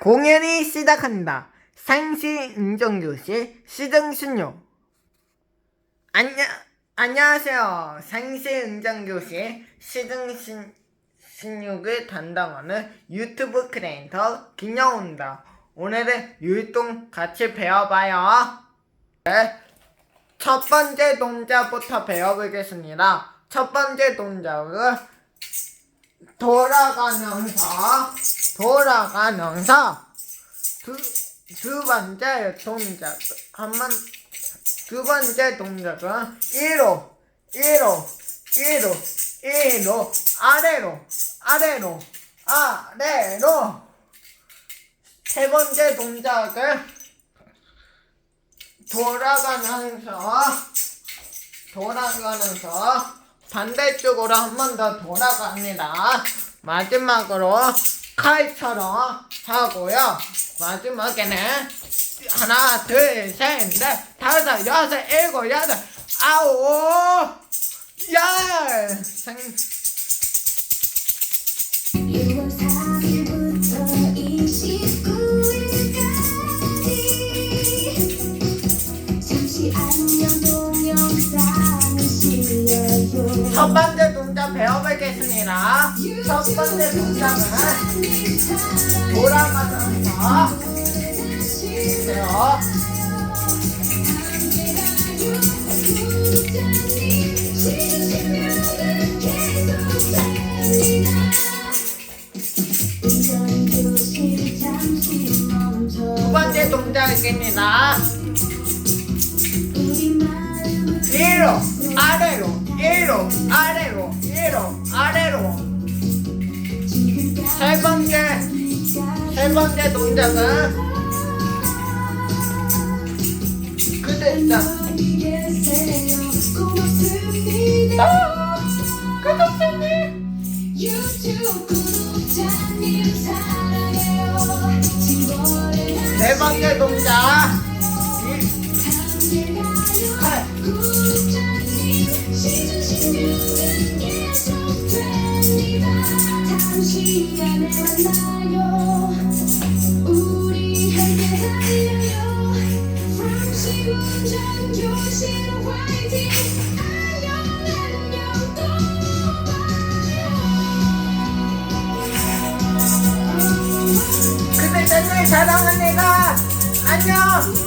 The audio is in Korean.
공연이 시작한다. 상시 응정교실 시정 신유. 안녕, 안녕하세요. 상시 응정교실 시정 신, 신육을 담당하는 유튜브 크리에이터 김영호입니다. 오늘은 율동 같이 배워봐요. 네. 첫 번째 동작부터 배워보겠습니다. 첫 번째 동작은 돌아가면서 돌아가면서 두, 두 번째 동작 한번 두 번째 동작은 1로 1로 1로 1로 아래로 아래로 아래로 세 번째 동작은 돌아가면서 돌아가면서 반대쪽으로 한 번 더 돌아갑니다. 마지막으로 칼처럼 하고요. 마지막에는 하나, 둘, 셋, 넷, 다섯, 여섯, 일곱, 여덟, 아홉, 열. 생... 6월 4일부터 29일까지 잠시 안녕 동영상을 실려요 첫 번째 배워보겠습니다. 첫 번째 동작은 돌아가면서 해요. 두 번째 동작입니다. 위로, 아래로, 위로, 아래로, 위로, 아래로. 세 번째, 세 번째 동작은 그대자. 아, 구독자님 네 번째 동작. 시간에 안녕 또 봐요 그대자님 사랑합니다. 안녕.